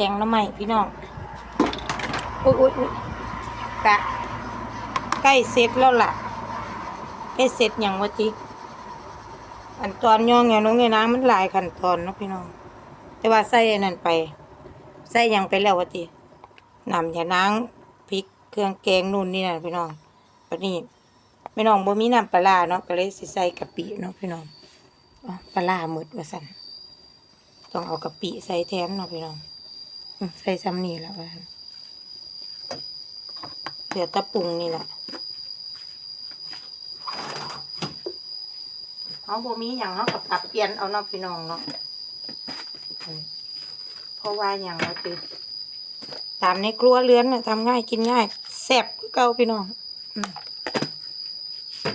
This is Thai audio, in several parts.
แกงน้ำใหม่พี่น้องอุ้ยอุ้ยอุ้ยกะใกล้เสร็จแล้วล่ะใกล้เสร็จอย่างวะจิอันตอนย่องอย่างน้องเนี่ยนะมันหลายขั้นตอนเนาะพี่น้อง แต่ว่าใส่นนั้นไปใส่ยังไปแล้ววะจิน้ำยานางพริกเครื่องแกงนู่นนี่นั่นพี่น้องวันนี้พี่น้องบ่มีน้ำปลาเนาะก็เลยสิใส่กะปิเนาะพี่น้องปลาหมึดว่าสั่นต้องเอากะปิใส่แทนเนาะพี่น้อง ใส่ซ้ำนี่แหละว่าซั่นเหลือแตะปรุงนี่แหละเอาบ่มีหยังเฮาก็ปรับเปลี่ยนเอาเนาะพี่น้องเนาะอืมเพราะว่าหยังว่าติตามในครัวเรือนน่ะทำง่ายกินง่ายแซ่บคือเก่าพี่น้องอืม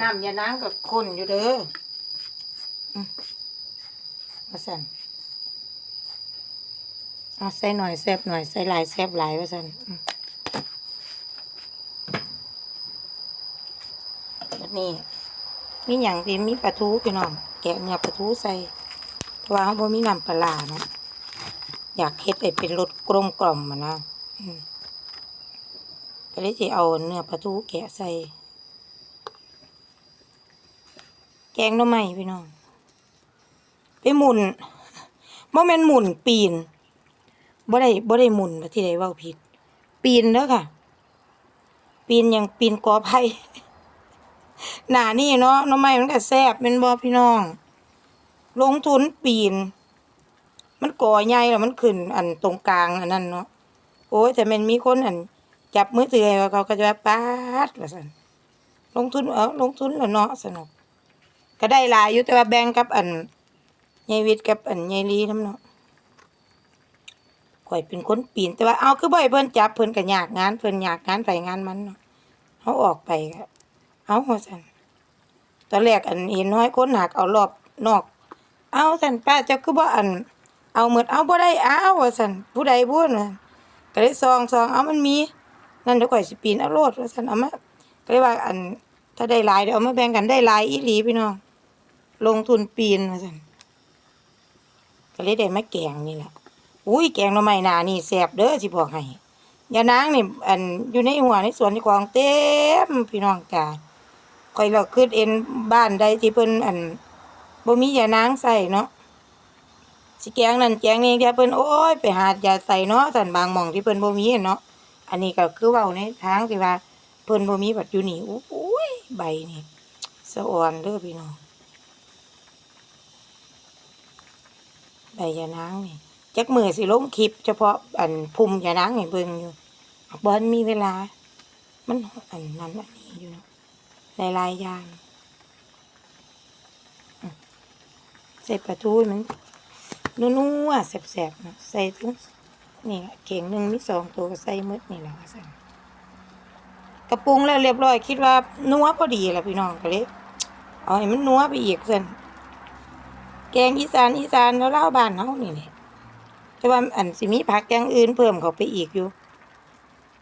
น้ำยานางก็ข้นอยู่เด้ออืมว่าซั่น เอาใส่หน่อยแซบหน่อย ใส่หลายแซบหลายว่าซั่นแบบนี้ มีหยังที่มีปลาทูพี่น้อง แกะเนื้อปลาทูใส่เพราะว่าเขาบ่มีน้ำปลาเนาะอยากเฮ็ดให้เป็นรสกลมกล่อมอะนะก็เลยสิเอาเนื้อปลาทูแกะใส่ แกงหน่อไม้พี่น้อง ไปหมุนบ่แม่นหมุนปีน บ่ได้บ่ได้หมุนว่าที่ใดเว้าผิด ปีนเด้อค่ะ ปีนหยังปีนกอไผ่หนานี่เนาะน้ำไม้มันก็แซบเป็นบ่พี่น้อง ลงทุนปีน มันก่อใหญ่แล้วมันขึ้น อันตรงกลางอันนั้นเนาะโอ้ยแต่มันมีคนอัน จับมือถือให้เขาก็จะว่าป๊าดว่าซั่นลงทุนเออลงทุนแล้วเนาะสนุก ก็ได้หลายอยู่แต่ว่าแบ่งกับอันยายวิทย์กับอันยายลีน้ำเนาะ ข่อยเป็นคนปีน แต่ว่าเอาคือบ่ให้เพิ่นจับเพิ่นก็ยากงานเพิ่นยากงานไปงานมันเนาะเฮาออกไปก็เอาสันตอนแรกอันเห็นน้อยคนหักเอารอบนอก เอาสันป้าเจ้าคือบ่อัน เอาเหมือนเอาบ่ได้เอาว่าสันผู้ใดพูดนะก็เลยซองซองเอามันมี นั่นเดี๋ยวข่อยสิปีนเอาโลดว่าสันเอามาก็เลยว่าอันถ้าได้หลายเดี๋ยวเอามาแบ่งกันได้หลายอีหลีพี่น้องลงทุนปีนว่าสันก็เลยได้มาแกงนี่แหละ อุ้ยแกงหน่อไม้หนานี่แซ่บเด้อสิบอกให้ยานางนี่อันอยู่ในหัวในสวนในของเต็มพี่น้องจ้าข่อยเราขึ้นเอ็นบ้านใดที่เพิ่นอันบ่มียานางใส่เนาะสิแกงนั่นแกงนี่แกเพิ่นโอ้ยไปหายาใส่เนาะสันบางหม่องที่เพิ่นบ่มีเนาะอันนี้ก็คือเว้าในทางที่ว่าเพิ่นบ่มีบัดอยู่นี่โอ้ยใบนี่สะอ่อนเด้อพี่น้องใบยานางนี่ จักมือสิลงคลิป เฉพาะอันภูมิยานางให้เบิ่งอยู่บ่ทันมีเวลา มันอันนั้นอันนี้อยู่เนาะหลายๆอย่างใส่ปลาทูมันนัวๆแซ่บๆนะใส่ถึงนี่ล่ะเข่งหนึ่งมีสองตัวก็ใส่หมดนี่แหละสั่นกระปรุงแล้วเรียบร้อยคิดว่านัวพอดีแหละพี่น้องก็เลยเอาให้มันนัวไปอีกซั่นแกงอีสานอีสานแล้วเล่าบ้านเฮานี่แหละ แต่ว่าอันสิมีผักอย่างอื่นเพิ่มเข้าไปอีกอยู่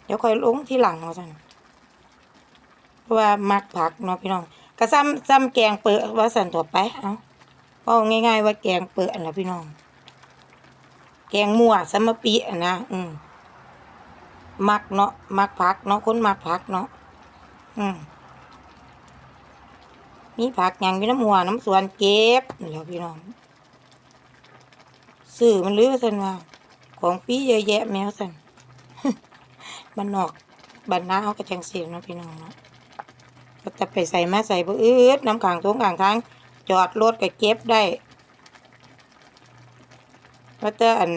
เดี๋ยวค่อยลงที่หลังว่าซั่นเพราะว่ามักผักเนาะพี่น้องก็ซ้ำซ้ำแกงเปิดว่าสันต่อไปเอาเอาง่าย ๆ ว่าแกงเปิดอันละพี่น้อง แกงมั่วสมปีอันนะอืมมักเนาะมักผักเนาะคนมักผักเนาะอืมมีผักอย่างมีน้ำหัวน้ำสวนเก็บแหล้วพี่น้อง ซื้อมันลือสันว่า ของฟีเยอะแยะแมวสันบ้านนอกบ้านนาเขาก็จังเสียนะพี่น้องเนาะก็จะไปใส่มาใส่บ่อืดน้ำขังทงขังทางจอดรถก็เก็บได้ว่าแต่อัน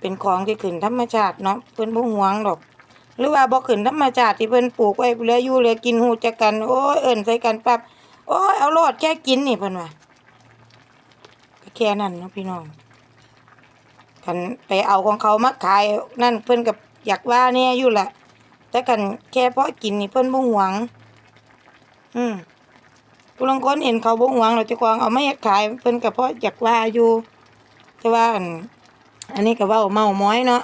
เป็นของที่ขึ้นธรรมชาติเนาะเพิ่นบ่หวงดอก หรือว่าบ่ขึ้นธรรมชาติที่เพิ่นปลูกไว้เหลืออยู่เหลือกินฮู้จักกัน โอ้ยเอิ้นใส่กันปั๊บโอ้ยเอาโลดแค่กินนี่เพิ่นว่า แค่นั้นเนาะพี่น้องคันไปเอาของเขามาขายนั่นเพิ่นก็อยากว่าแน่อยู่แหละแต่กันแค่เพราะกินนี่เพิ่นบ่หวง อืมผู้ลางคนเห็นเขาบ่หวงเราจะกวางเอาไมาเฮ็ดขายเพิ่นก็เพราะอยากว่าอยู่ แต่ว่าอันอันนี้ก็ว้าเมาม้อยเนาะ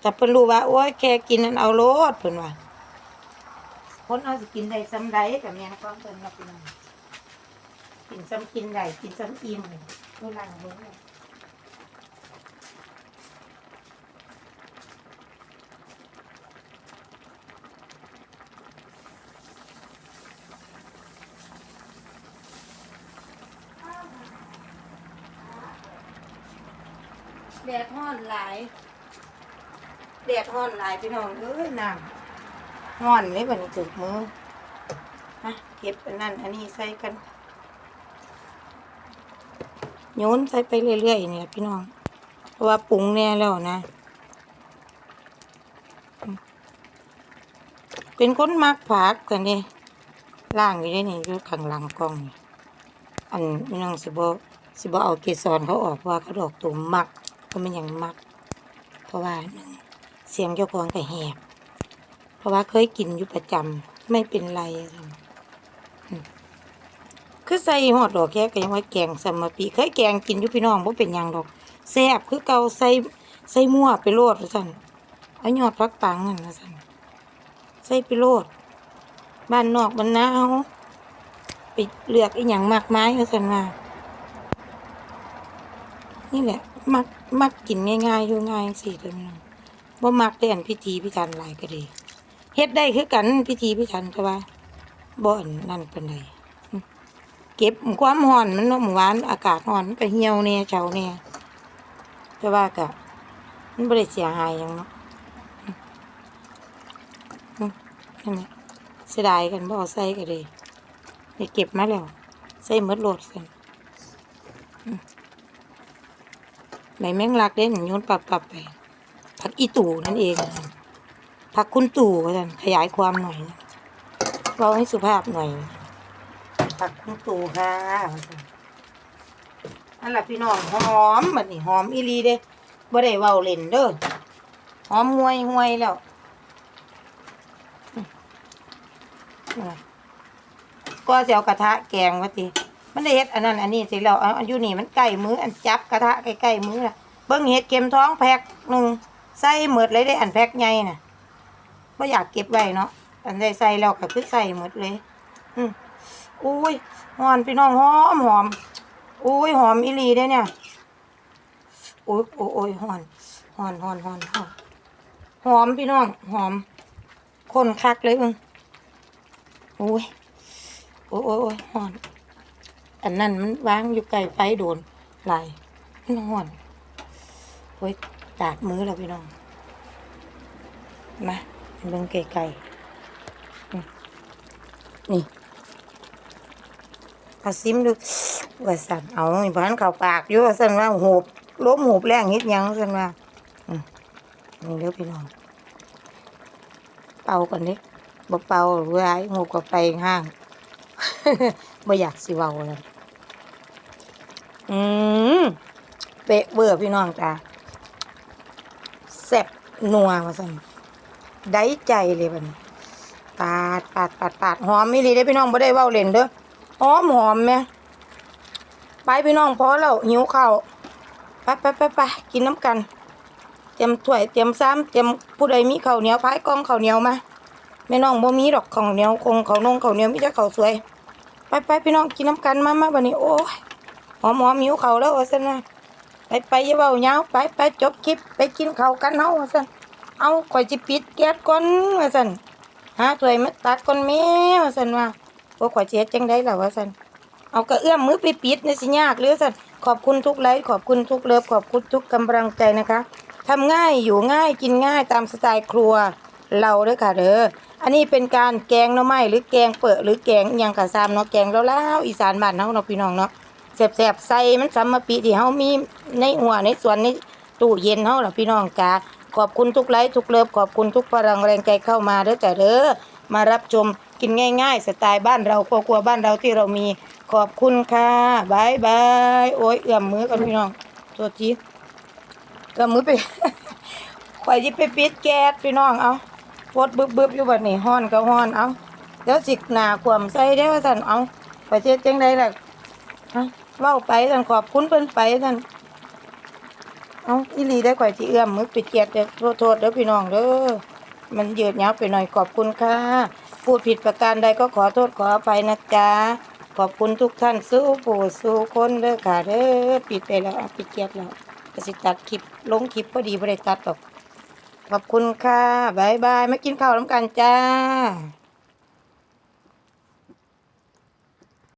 แต่เพิ่นรู้ว่าโอ้ยแค่กินนั้นเอาโลดเพิ่นว่าคนเอาสิกินได้ซำใดก็แม่นความเพิ่นเนาะพี่น้องกินซ้ำกินได้กินซ้ำอิ่ม ดูหลังลงเลยแดดห้อนหลายแดดห้อนหลายพี่น้องเอ้ยน้ำฮ้อนเลยบันี้ถึกมือฮะเก็บอันนั้นอันนี้ใส่กัน โยนใส่ไปเรื่อยๆเนี่ยพี่น้อง เพราะว่าปรุงแน่แล้วนะ เป็นคนมักผักกันนี่ล่างอยู่ได้นี่อยู่ข้างหลังกล้องนี่อันพี่น้องสิบ่สิบ่เอาเกสรเขาออกเพราะว่าเขาดอกตุ่มมักเพราะมันยังมัก เพราะว่าหนึ่งเสียงเจ้าของก็แหบ เพราะว่าเคยกินอยู่ประจำไม่เป็นไร คือใส่หอดดอกแค่ก็ยังว่าแกงสมมปีเคยแกงกินอยู่พี่น้องบ่เป็นยังดอกแซ่บคือเกาใส่ใส่มั่วไปโลดว่าซั่นเอายอดพักปังนั่นว่าซั่นใส่ไปโลดบ้านนอกบ้านนาเอาไปเลือกอีหยังมากมายเขาสันว่านี่แหละ มักมักกินง่ายๆอยู่ง่ายสิเด้อพี่น้องบ่มักได้อันพิธีพิธันหลายก็ดีเฮ็ดได้คือกันพิธีพิธันแต่ว่าบ่อันนั่นเปานใดอืมเก็บความร้อนมันเนาะหมู่บ้านอากาศร้อนก็เหี่ยวแน่เฉาแน่แต่ว่าก็มันบ่ได้เสียหายหยังเนาะนั่นแหละเสียดายกันบ่เอาใส่กันเลยไปเก็บมาแล้ว ใส่หมดโหลดกันใบแมงลักเด่นโยนปรับปรับไปผักอีตู่นั่นเองผักคุณตู่กันขยายความหน่อยนะเราให้สุภาพหน่อย ผักคุณตู่ค่ะนั่นแหละพี่น้องหอมบัดนี้หอมอีลีเด้บ่ได้เว้าเล่นเด้อหอมห่วยห่วยแล้วก็จะเอากระทะแกงว่าติมันได้เฮ็ดอันนั้นอันนี้สิแล้วเอาอันอยู่นี่มันใกล้มืออันจับกระทะใกล้ๆมือน่ะเบิ่งเฮ็ดเข็มท้องแพ็คหนึ่งใส่หมดเลยได้อันแพ็คใหญ่น่ะบ่อยากเก็บไว้เนาะอันได้ใส่แล้วก็คือใส่หมดเลย อืม อุ้ยหอมพี่น้องหอมหอมอุ้ยหอมอีหลีได้เนี่ยโอ้ยโอ้ยโอ้ยหอนหอนหอนหอนหอนหอมพี่น้องหอม คนคักเลยเบิ่งโอ้ยโอ้ยโอ้ยโอ้ยหอน อันนั้นมันวางอยู่ไกลไฟโดนลายมันหอนโอ้ยตากมือแล้วพี่น้องมาเบิ่งไกลๆนี่ เอาซิมดูว่าสั่นเอาอีบ้านเข้าปากอยู่ว่าสั่นว่าหูบล้มหูบแรงเฮ็ดยังสั่นว่าอืมนี่เด้อพี่น้องเป่ากันเด้บ่เป่าเว้ยงูก็ไปห้างบ่อยากสิเว้าแล้วอืมเป๊ะเบอร์พี่น้องจ้าแซ่บนัวว่าซั่นได้ใจเลยบัดนี้ปาดปาดปาดปาดหอมอีหลีเด้พี่น้องบ่ได้เว้าเล่นเด้อ หอมหอมแม่ไปพี่น้องพอแล้วหิวข้าวไปไปไปไปกินน้ำกัน เตรียมถ้วยเตรียมซ้ำเตรียมผู้ใดมีข้าวเหนียวพายกองข้าวเหนียวมาแม่น้องบ่มีดอกข้าวเหนียวคงข้าวนงข้าวเหนียวมีแต่ข้าวสวย ไปไปพี่น้องกินน้ำกันมามาบัดนี้โอ้ยหอมหอมหิวข้าวแล้วว่าซั่นนะไปไปอย่าเว้ายาวไปไปจบคลิปไปกินข้าวกันเฮาว่าซั่นเอาข่อยสิปิดแก๊สก่อนว่าซั่นหาถ้วยมาตักก่อนแม่ว่าซั่นว่า โอ้ข่อยเฮ็ดจังได๋ล่ะว่าซั่นเอากระเอื้อมมือไปปิดนี่สิยากหรือซั่นขอบคุณทุกไลค์ขอบคุณทุกเลิฟขอบคุณทุกกำลังใจนะคะทำง่ายอยู่ง่ายกินง่ายตามสไตล์ครัวเราเด้อค่ะเด้ออันนี้เป็นการแกงหน่อไม้หรือแกงเปิดหรือแกงยังกะซามเนาะแกงแล้วล้วอีสานบ้านเฮาเนาะพี่น้องเนาะแซ่บๆใส่มันสำมะปีที่เฮามีในหัวในสวนในตู้เย็นเฮาล่ะพี่น้องจ้าขอบคุณทุกไลค์ทุกเลิฟขอบคุณทุกพลังแรงใจเข้ามาเด้อจ้ะเด้อมารับชม กินง่าย ๆ สไตล์บ้านเราครัวๆบ้านเราที่เรามีขอบคุณค่ะบายบายโอ้ยเอื้อมมือกันพี่น้องโทษทีเอื้อมมือไปข่อยสิไปปิดแก๊สพี่น้องเอาฟดบึบบึบอยู่บัดนี้ฮ้อนก็ฮ้อนเอาเดี๋ยวสิหนาขวมใส่ได้ว่าซั่นเอาไปเฮ็ดจังไดล่ะฮะเว้าไปซั่นขอบคุณเพิ่นไปซั่นเอาอีหลีได้อข่อยสิเอื้อมมือปิดแก๊สเด้อโทษโทษเด้อพี่น้องเด้อ มันยืดยาวไปหน่อยขอบคุณค่ะ พูดผิดประการใดก็ขอโทษขออภัยนะจ๊ะ ขอบคุณทุกท่านสู้ผู้สู้คนเด้อค่ะเด้อปิดไปแล้วเอาปิดเก๊สแล้วกสิตัดคลิปลงคลิปพอดีบริตัดหรอกขอบคุณค่ะบายบายมากินข้าวน้ำกันจ้า